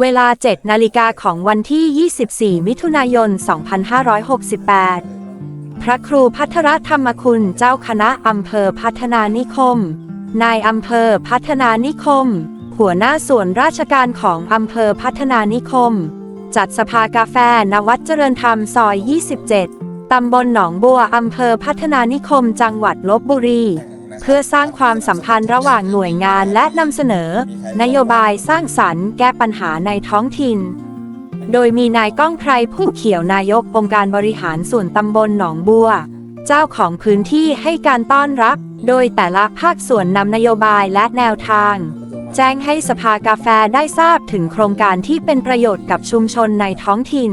เวลา 7 นาฬิกาของวันที่ 24 มิถุนายน 2568 พระครูพัทรธรรมคุณเจ้าคณะอำเภอพัฒนานิคม นายอำเภอพัฒนานิคม หัวหน้าส่วนราชการของอำเภอพัฒนานิคม จัดสภากาแฟนวัดเจริญธรรมซอย 27 ตำบลหนองบัวอำเภอพัฒนานิคม จังหวัดลบบุรี เพื่อสร้างความสัมพันธ์ระหว่างหน่วยงานและนำเสนอ นโยบายสร้างสรรค์แก้ปัญหาในท้องถิ่น โดยมีนายก้องไพรผู้เขียวนายกองค์การบริหารส่วนตำบลหนองบัว เจ้าของพื้นที่ให้การต้อนรับ โดยแต่ละภาคส่วนนำนโยบายและแนวทาง แจ้งให้สภากาแฟได้ทราบถึงโครงการที่เป็นประโยชน์กับชุมชนในท้องถิ่น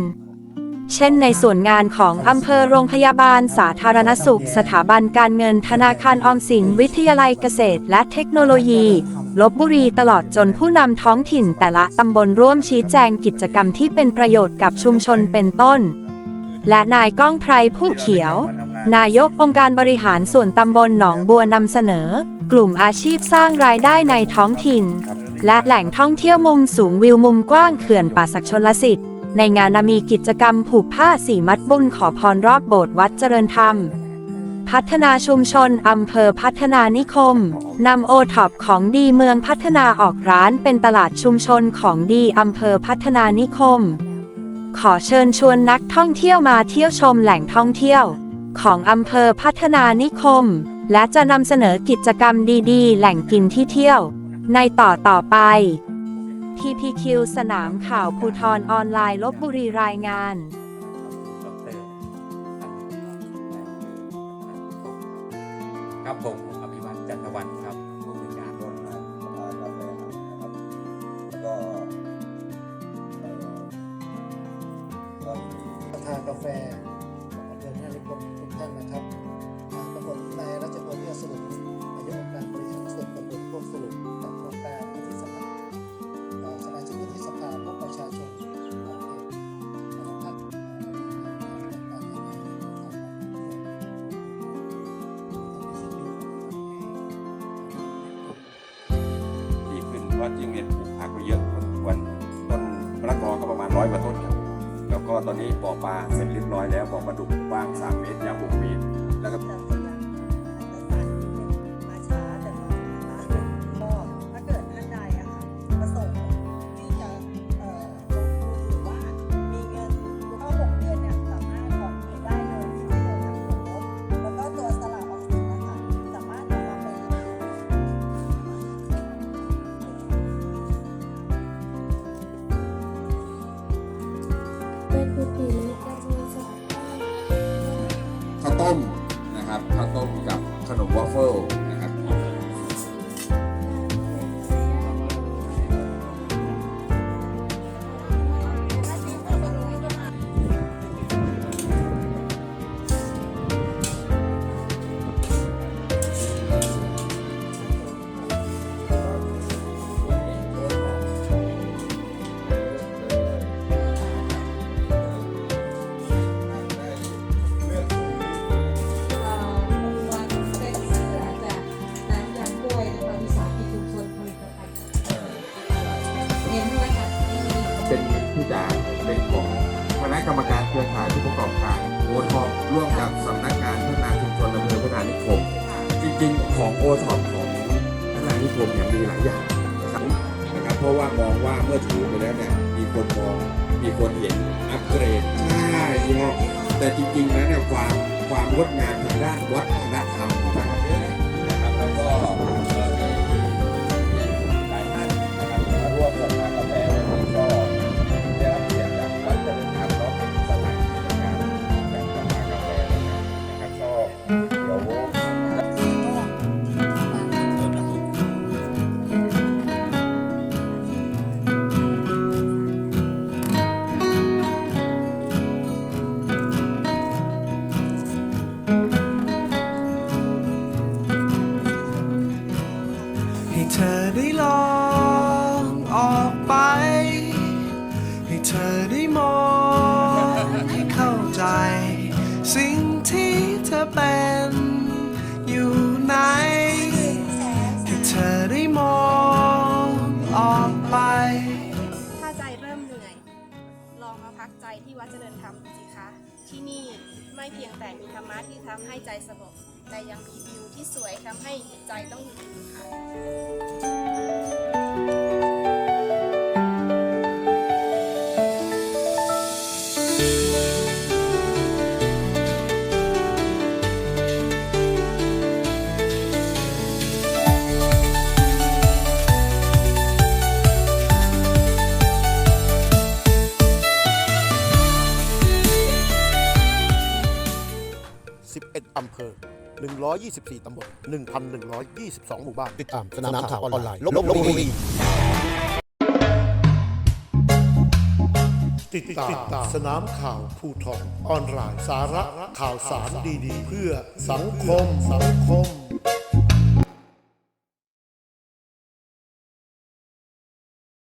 เช่นในส่วนงานของอำเภอโรงพยาบาลสาธารณสุข สถาบันการเงินธนาคารออมสิน วิทยาลัยเกษตรและเทคโนโลยีลบบุรีตลอดจนผู้นำท้องถิ่นแต่ละตำบลร่วมชี้แจงกิจกรรมที่เป็นประโยชน์กับชุมชนเป็นต้น และนายก้องไพรผู้เขียว นายกองค์การบริหารส่วนตำบลหนองบัวนำเสนอ กลุ่มอาชีพสร้างรายได้ในท้องถิ่น และแหล่งท่องเที่ยวมุมสูงวิวมุมกว้างเขื่อนป่าศักชนลสิทธิ์ ในงานมีกิจกรรมผูกผ้าสีมัดบุญขอพรรอบโบสถ์วัดเจริญธรรม พัฒนาชุมชนอำเภอพัฒนานิคมนำโอท็อปของดีเมืองพัฒนาออกร้านเป็นตลาดชุมชนของดีอำเภอพัฒนานิคม ขอเชิญชวนนักท่องเที่ยวมาเที่ยวชมแหล่งท่องเที่ยว ของอำเภอพัฒนานิคม และจะนำเสนอกิจกรรมดีๆ แหล่งกินที่เที่ยว ในต่อต่อไป TPQ สนามข่าวภูทรออนไลน์ลบบุรีรายงาน ครับผมอภิวัตจันทวันครับผู้บริการร่วมงานสภากาแฟนะครับแล้วก็เอ่อก็มีทางกาแฟของอำเภอท่านิคมทุกท่านนะครับทางตำรวจนายรัชพลเอื้อสรุปน ว่าที่โรงเรียนปลูกผักไปเยอะพอสมควรต้นมะละกอก็ประมาณร้อยกว่าต้นครับแล้วก็ตอนนี้บ่อปลาเสร็จเรียบร้อยแล้วบ่อปลาดุกกว้าง 3 เมตรยาว6เมตร เเป็นผู้จ่าเป็นของคณะกรรมการเครือข่ายผู้ประกอบการโอทอปร่วมกับสำนักงานพัฒนาชุมชนอำเภอพัฒนานิคม จริงๆ ของโอทอปของพัฒนานิคมเนี่ยมีหลายอย่างนะครับนะครับ เพราะว่ามองว่าเมื่อถือไปแล้วเนี่ยมีคนมองมีคนเห็นอัปเกรดใช่ยี่ห้อแต่จริงๆแล้วเนี่ยความความงดงามทางด้านวัฒนธรรม ให้เธอได้ลองออกไป ให้เธอได้มองให้เข้าใจ สิ่งที่เธอเป็นอยู่ไหนให้เธอได้มองออกไป ถ้าใจเริ่มเหนื่อย ลองมาพักใจที่วัดเจริญธรรมดูสิคะ ที่นี่ไม่เพียงแต่มีธรรมะที่ทำให้ใจสงบ แต่ยังมีวิวที่สวยทำให้ใจต้องอยู่ค่ะ11 อำเภอ 124 ตำบล 1,122 หมู่บ้าน ติดตามสนามข่าวออนไลน์ลบบุรีติดตามสนามข่าวผู้ทองออนไลน์ สาระข่าวสารดีๆ เพื่อสังคมสังคม